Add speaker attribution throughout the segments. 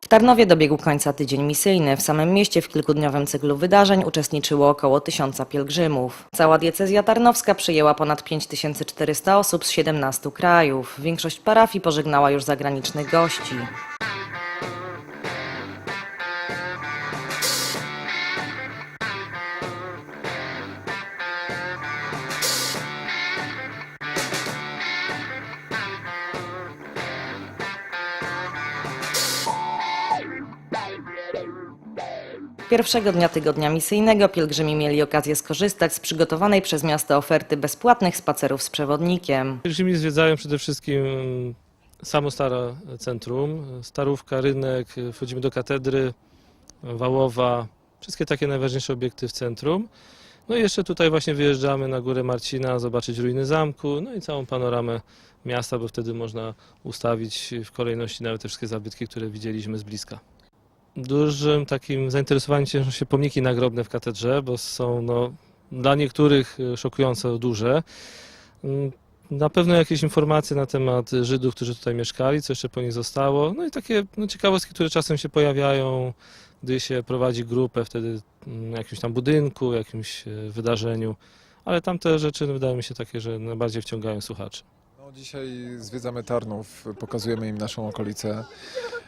Speaker 1: W Tarnowie dobiegł końca tydzień misyjny. W samym mieście w kilkudniowym cyklu wydarzeń uczestniczyło około tysiąca pielgrzymów. Cała diecezja tarnowska przyjęła ponad 5400 osób z 17 krajów. Większość parafii pożegnała już zagranicznych gości. Pierwszego dnia tygodnia misyjnego pielgrzymi mieli okazję skorzystać z przygotowanej przez miasto oferty bezpłatnych spacerów z przewodnikiem.
Speaker 2: Pielgrzymi zwiedzają przede wszystkim samo stare centrum, Starówka, rynek, wchodzimy do katedry, Wałowa, wszystkie takie najważniejsze obiekty w centrum. No i jeszcze tutaj właśnie wyjeżdżamy na górę Marcina, zobaczyć ruiny zamku, no i całą panoramę miasta, bo wtedy można ustawić w kolejności nawet te wszystkie zabytki, które widzieliśmy z bliska. Dużym takim zainteresowaniem cieszą się pomniki nagrobne w katedrze, bo są no, dla niektórych e, szokująco duże. Mm, Na pewno jakieś informacje na temat Żydów, którzy tutaj mieszkali, co jeszcze po nich zostało. No i takie no, ciekawostki, które czasem się pojawiają, gdy się prowadzi grupę wtedy mm, w jakimś tam budynku, jakimś e, wydarzeniu. Ale tamte rzeczy wydają mi się takie, że najbardziej wciągają słuchaczy.
Speaker 3: Dzisiaj zwiedzamy Tarnów, pokazujemy im naszą okolicę.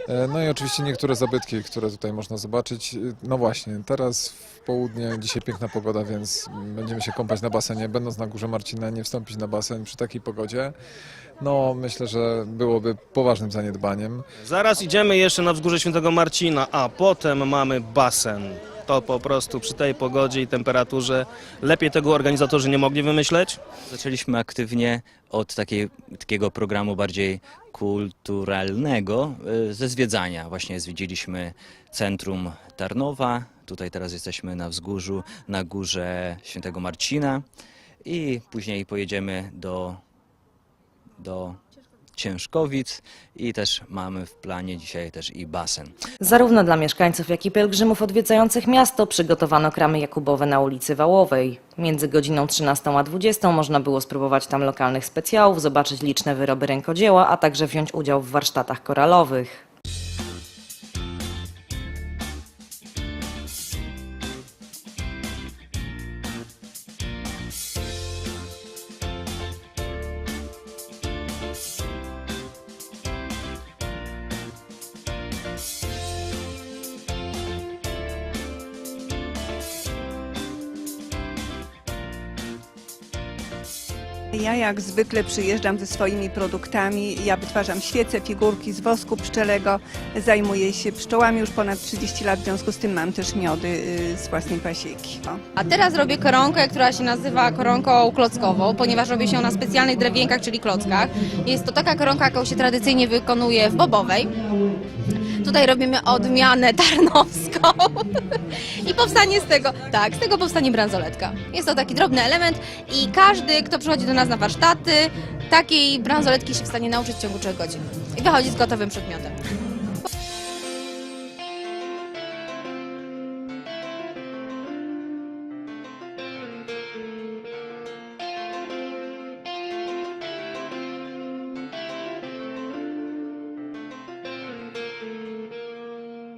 Speaker 3: E, No i oczywiście niektóre zabytki, które tutaj można zobaczyć. E, No właśnie, teraz w południe, dzisiaj piękna pogoda, więc będziemy się kąpać na basenie. Będąc na Górze Marcina, nie wstąpić na basen przy takiej pogodzie, no myślę, że byłoby poważnym zaniedbaniem.
Speaker 4: Zaraz idziemy jeszcze na wzgórze Świętego Marcina, a potem mamy basen. To po prostu przy tej pogodzie i temperaturze lepiej tego organizatorzy nie mogli wymyśleć.
Speaker 5: Zaczęliśmy aktywnie od takiej, takiego programu bardziej kulturalnego y, ze zwiedzania. Właśnie zwiedziliśmy centrum Tarnowa, tutaj teraz jesteśmy na wzgórzu, na górze Świętego Marcina i później pojedziemy do, do Ciężkowic i też mamy w planie dzisiaj też i basen.
Speaker 1: Zarówno dla mieszkańców, jak i pielgrzymów odwiedzających miasto przygotowano kramy jakubowe na ulicy Wałowej. Między godziną 13 a 20 można było spróbować tam lokalnych specjałów, zobaczyć liczne wyroby rękodzieła, a także wziąć udział w warsztatach koralowych.
Speaker 6: Ja jak zwykle przyjeżdżam ze swoimi produktami. Ja wytwarzam świece, figurki z wosku pszczelego. Zajmuję się pszczołami już ponad 30 lat, w związku z tym mam też miody y, z własnej pasieki.
Speaker 7: A teraz robię koronkę, która się nazywa koronką klockową, ponieważ robię się na specjalnych drewienkach, czyli klockach. Jest to taka koronka, jaką się tradycyjnie wykonuje w Bobowej. Tutaj robimy odmianę tarnowską i powstanie z tego, tak, z tego powstanie bransoletka. Jest to taki drobny element i każdy, kto przychodzi do nas na warsztaty, takiej bransoletki się w stanie nauczyć w ciągu 3 godzin. I wychodzi z gotowym przedmiotem.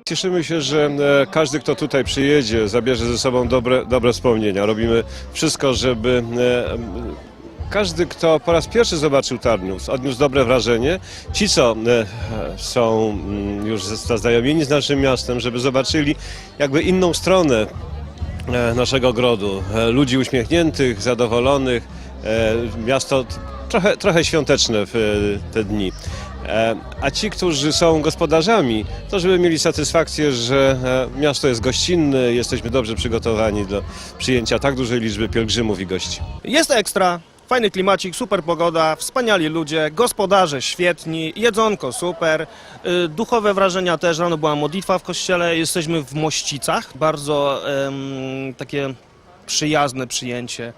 Speaker 8: Cieszymy się, że e, każdy, kto tutaj przyjedzie, zabierze ze sobą dobre, dobre wspomnienia. Robimy wszystko, żeby e, każdy, kto po raz pierwszy zobaczył Tarnów, odniósł dobre wrażenie. Ci, co e, są mm, już zaznajomieni z naszym miastem, żeby zobaczyli jakby inną stronę naszego ogrodu. E, Ludzi uśmiechniętych, zadowolonych. Miasto trochę, trochę świąteczne w te dni. E, A ci, którzy są gospodarzami, to żeby mieli satysfakcję, że e, miasto jest gościnne, jesteśmy dobrze przygotowani do przyjęcia tak dużej liczby pielgrzymów i gości.
Speaker 4: Jest ekstra, fajny klimacik, super pogoda, wspaniali ludzie, gospodarze świetni, jedzonko super, y, duchowe wrażenia też, rano była modlitwa w kościele, jesteśmy w Mościcach, bardzo takie przyjazne przyjęcie.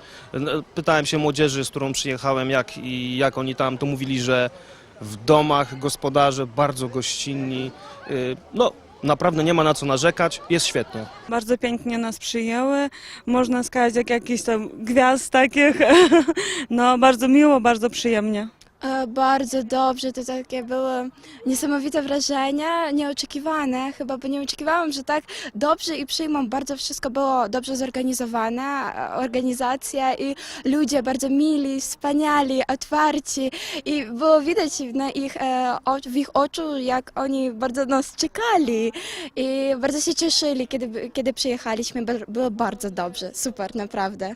Speaker 4: Pytałem się młodzieży, z którą przyjechałem, jak, i jak oni tam, to mówili, że w domach, gospodarze bardzo gościnni. Y, no, naprawdę nie ma na co narzekać, jest świetnie.
Speaker 9: Bardzo pięknie nas przyjęły, można skazać jak jakiś tam gwiazd takich. No, bardzo miło, bardzo przyjemnie.
Speaker 10: E, Bardzo dobrze, to takie były niesamowite wrażenia, nieoczekiwane chyba, bo nie oczekiwałam, że tak dobrze i przyjmą. Bardzo wszystko było dobrze zorganizowane, e, organizacja i ludzie bardzo mili, wspaniali, otwarci i było widać na ich, e, w ich oczu, jak oni bardzo nas czekali i bardzo się cieszyli, kiedy, kiedy przyjechaliśmy. Było bardzo dobrze, super, naprawdę.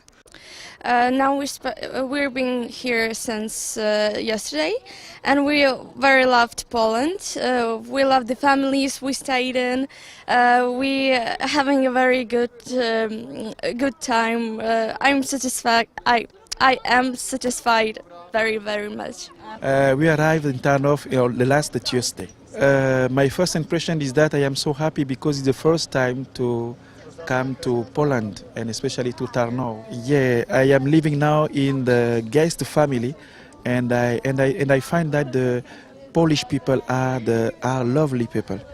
Speaker 11: Uh, now we sp- uh, we've been here since uh, yesterday, and we very loved Poland. Uh, we love the families we stayed in. Uh, we having a very good um, good time. Uh, I'm satisfied. I I am satisfied very very much.
Speaker 12: We arrived in Tarnów on the last Tuesday. My first impression is that I am so happy because it's the first time to come to Poland and especially to Tarnów. Yeah, I am living now in the family, and I and I and I find that the.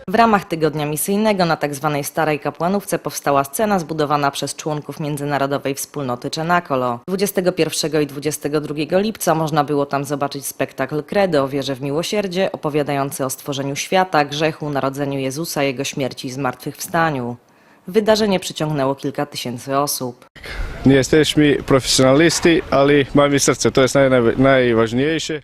Speaker 1: W ramach tygodnia misyjnego na tzw. Starej Kapłanówce powstała scena zbudowana przez członków międzynarodowej wspólnoty Czenakolo. 21 i 22 lipca można było tam zobaczyć spektakl Credo, wierze w miłosierdzie, opowiadający o stworzeniu świata, grzechu, narodzeniu Jezusa, jego śmierci i zmartwychwstaniu. Wydarzenie przyciągnęło kilka tysięcy osób.
Speaker 13: Nie jesteśmy profesjonalisti, ale mamy serce, to jest naj, naj, najważniejsze.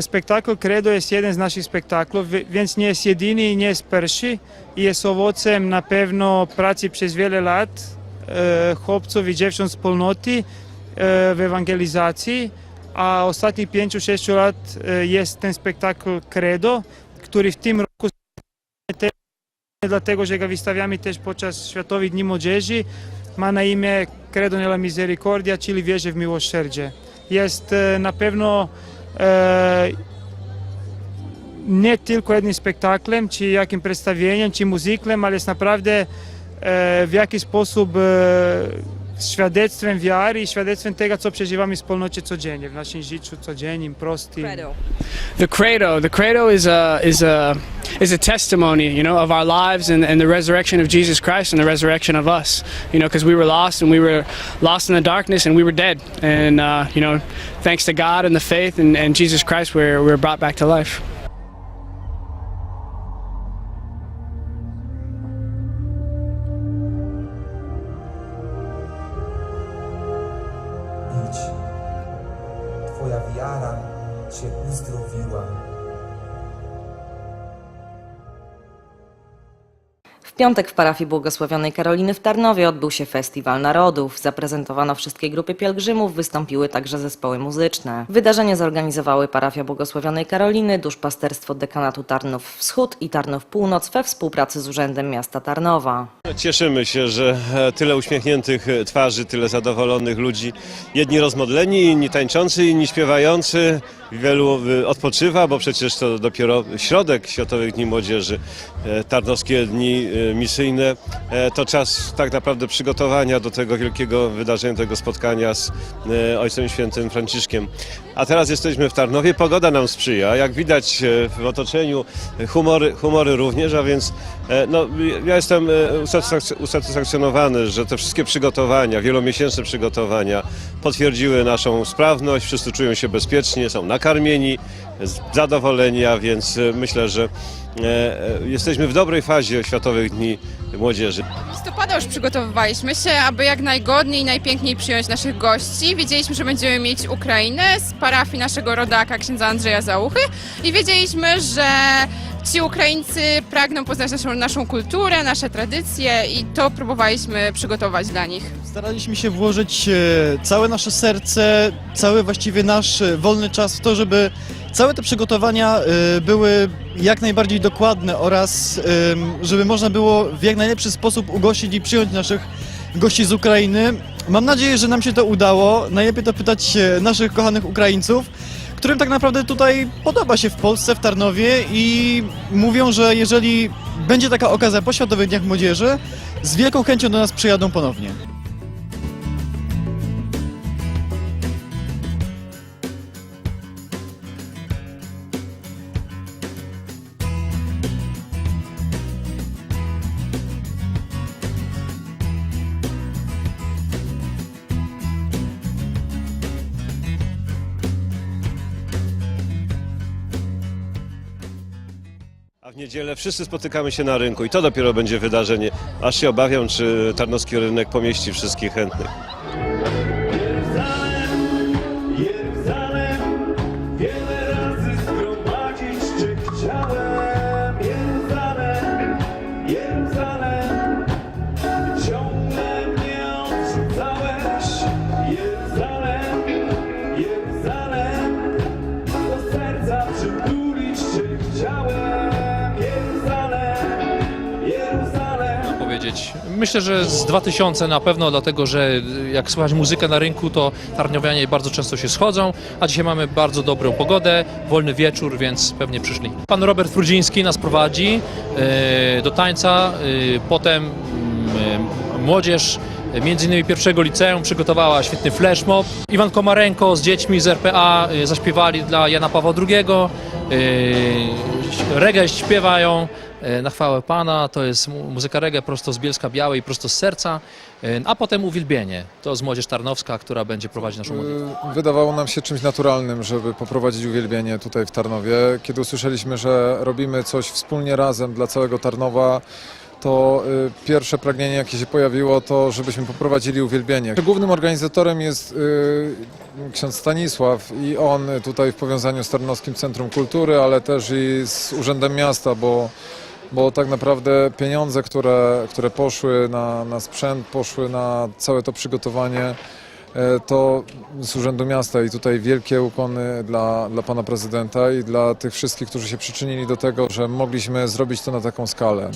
Speaker 9: Spektakl Credo jest jeden z naszych spektaklów, więc nie jest jedyny i nie jest pierwszy. I jest owocem na pewno pracy przez wiele lat e, chłopców i dziewcząt wspólnoty e, w ewangelizacji. A ostatnich 5-6 lat e, jest ten spektakl Credo, który w tym roku dlatego, że go wystawiamy też podczas Światowych Dni Młodzieży. Ma na imię Credo nella Misericordia, czyli wierzę w miłosierdzie. Jest e, na pewno e, nie tylko jednym spektaklem, czy jakim przedstawieniem, czy muzyklem, ale jest naprawdę e, w jakiś sposób e, świadectwem wiary i świadectwem tego, co przeżywamy w wspólnocie codziennie, w naszym życiu codziennym, prostym.
Speaker 14: The credo, the credo is a is a is a testimony, you know, of our lives and, and the resurrection of Jesus Christ and the resurrection of us. You know, because we were lost and we were lost in the darkness and we were dead. And uh, you know, thanks to God and the faith and, and Jesus Christ, we're we're brought back to life.
Speaker 1: Piątek w parafii błogosławionej Karoliny w Tarnowie odbył się Festiwal Narodów. Zaprezentowano wszystkie grupy pielgrzymów, wystąpiły także zespoły muzyczne. Wydarzenie zorganizowały parafia błogosławionej Karoliny, duszpasterstwo dekanatu Tarnów Wschód i Tarnów Północ we współpracy z Urzędem Miasta Tarnowa.
Speaker 8: Cieszymy się, że e, tyle uśmiechniętych e, twarzy, tyle zadowolonych ludzi. Jedni rozmodleni, inni tańczący, inni śpiewający. Wielu e, odpoczywa, bo przecież to dopiero środek Światowych Dni Młodzieży. Tarnowskie Dni Misyjne e, to czas tak naprawdę przygotowania do tego wielkiego wydarzenia, tego spotkania z e, Ojcem Świętym Franciszkiem. A teraz jesteśmy w Tarnowie, pogoda nam sprzyja. Jak widać e, w otoczeniu humory, humory również, a więc no, ja jestem usatysfakc- usatysfakcjonowany, że te wszystkie przygotowania, wielomiesięczne przygotowania potwierdziły naszą sprawność, wszyscy czują się bezpiecznie, są nakarmieni, zadowoleni, a więc e, myślę, że e, e, jesteśmy w dobrej fazie Światowych Dni Młodzieży.
Speaker 11: listopada już przygotowywaliśmy się, aby jak najgodniej i najpiękniej przyjąć naszych gości. Wiedzieliśmy, że będziemy mieć Ukrainę z parafii naszego rodaka, księdza Andrzeja Załuchy i wiedzieliśmy, że ci Ukraińcy pragną poznać naszą, naszą kulturę, nasze tradycje i to próbowaliśmy przygotować dla nich.
Speaker 9: Staraliśmy się włożyć e, całe nasze serce, cały właściwie nasz e, wolny czas w to, żeby
Speaker 15: Całe te przygotowania y, były jak najbardziej dokładne oraz żeby można było w jak najlepszy sposób ugościć i przyjąć naszych gości z Ukrainy. Mam nadzieję, że nam się to udało. Najlepiej to pytać e, naszych kochanych Ukraińców, którym tak naprawdę tutaj podoba się w Polsce, w Tarnowie i mówią, że jeżeli będzie taka okazja po Światowych Dniach Młodzieży, z wielką chęcią do nas przyjadą ponownie.
Speaker 8: Niedzielę wszyscy spotykamy się na rynku i to dopiero będzie wydarzenie. Aż się obawiam, czy tarnowski rynek pomieści wszystkich chętnych.
Speaker 16: Myślę, że z 2000 na pewno, dlatego że jak słychać muzykę na rynku, to tarniowianie bardzo często się schodzą, a dzisiaj mamy bardzo dobrą pogodę, wolny wieczór, więc pewnie przyszli. Pan Robert Frudziński nas prowadzi e, do tańca, e, potem e, młodzież Między innymi pierwszego liceum przygotowała świetny flash mob. Iwan Komarenko z dziećmi z RPA zaśpiewali dla Jana Pawła II. Reggae śpiewają na chwałę Pana. To jest mu- muzyka reggae prosto z Bielska Białej, prosto z serca. E, A potem uwielbienie. To z Młodzież Tarnowska, która będzie prowadzić naszą modlitwę.
Speaker 3: Y, Wydawało nam się czymś naturalnym, żeby poprowadzić uwielbienie tutaj w Tarnowie. Kiedy usłyszeliśmy, że robimy coś wspólnie razem dla całego Tarnowa, to pierwsze pragnienie, jakie się pojawiło, to żebyśmy poprowadzili uwielbienie. Głównym organizatorem jest ksiądz Stanisław i on tutaj w powiązaniu z Tarnowskim Centrum Kultury, ale też i z Urzędem Miasta, bo bo tak naprawdę pieniądze, które, które poszły na, na sprzęt, poszły na całe to przygotowanie, e, to z Urzędu Miasta i tutaj wielkie ukłony dla, dla pana prezydenta i dla tych wszystkich, którzy się przyczynili do tego, że mogliśmy zrobić to na taką skalę.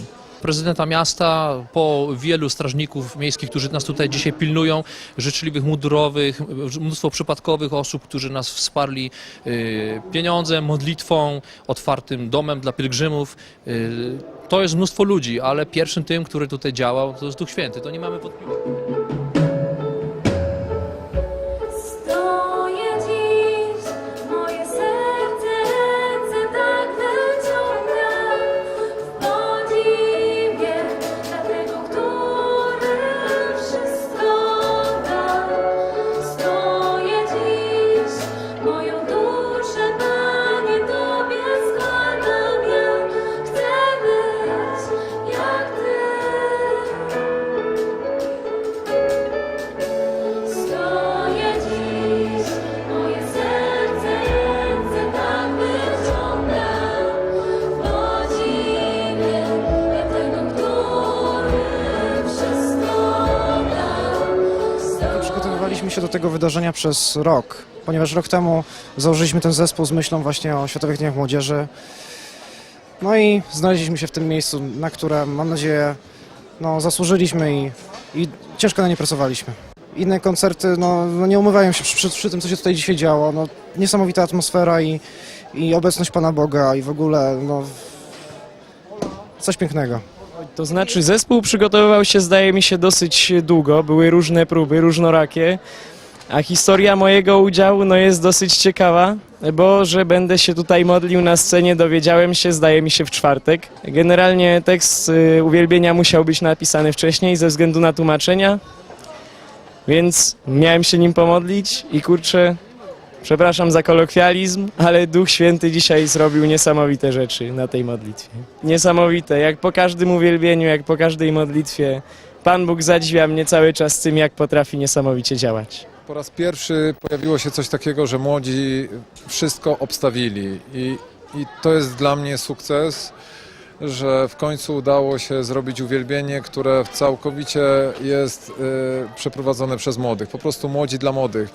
Speaker 16: Prezydenta miasta, po wielu strażników miejskich, którzy nas tutaj dzisiaj pilnują, życzliwych mundurowych, mnóstwo przypadkowych osób, którzy nas wsparli y, pieniądzem, modlitwą, otwartym domem dla pielgrzymów. Y, To jest mnóstwo ludzi, ale pierwszym tym, który tutaj działał, to jest Duch Święty. To nie mamy wątpliwości.
Speaker 17: Się do tego wydarzenia przez rok, ponieważ rok temu założyliśmy ten zespół z myślą właśnie o Światowych Dniach Młodzieży. No i znaleźliśmy się w tym miejscu, na które mam nadzieję no, zasłużyliśmy i, i ciężko na nie pracowaliśmy. Inne koncerty no, no nie umywają się przy, przy, przy tym, co się tutaj dzisiaj działo. No, niesamowita atmosfera i, i obecność Pana Boga i w ogóle no, coś pięknego.
Speaker 18: To znaczy zespół przygotowywał się zdaje mi się dosyć długo, były różne próby, różnorakie, a historia mojego udziału no, jest dosyć ciekawa, bo że będę się tutaj modlił na scenie dowiedziałem się zdaje mi się w czwartek. Generalnie tekst y, uwielbienia musiał być napisany wcześniej ze względu na tłumaczenia, więc miałem się nim pomodlić i kurczę, Przepraszam za kolokwializm, ale Duch Święty dzisiaj zrobił niesamowite rzeczy na tej modlitwie. Niesamowite, jak po każdym uwielbieniu, jak po każdej modlitwie. Pan Bóg zadziwia mnie cały czas tym, jak potrafi niesamowicie działać.
Speaker 3: Po raz pierwszy pojawiło się coś takiego, że młodzi wszystko obstawili i, i to jest dla mnie sukces, że w końcu udało się zrobić uwielbienie, które całkowicie jest y, przeprowadzone przez młodych. Po prostu młodzi dla młodych.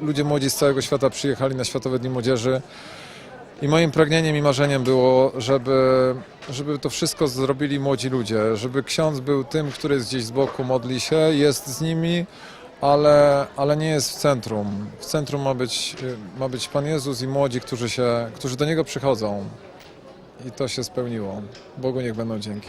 Speaker 3: Ludzie młodzi z całego świata przyjechali na Światowe Dni Młodzieży I moim pragnieniem i marzeniem było, żeby, żeby to wszystko zrobili młodzi ludzie, żeby ksiądz był tym, który jest gdzieś z boku, modli się, jest z nimi, ale, ale nie jest w centrum. W centrum ma być, ma być Pan Jezus i młodzi, którzy, się, którzy do Niego przychodzą. I to się spełniło. Bogu niech będą dzięki.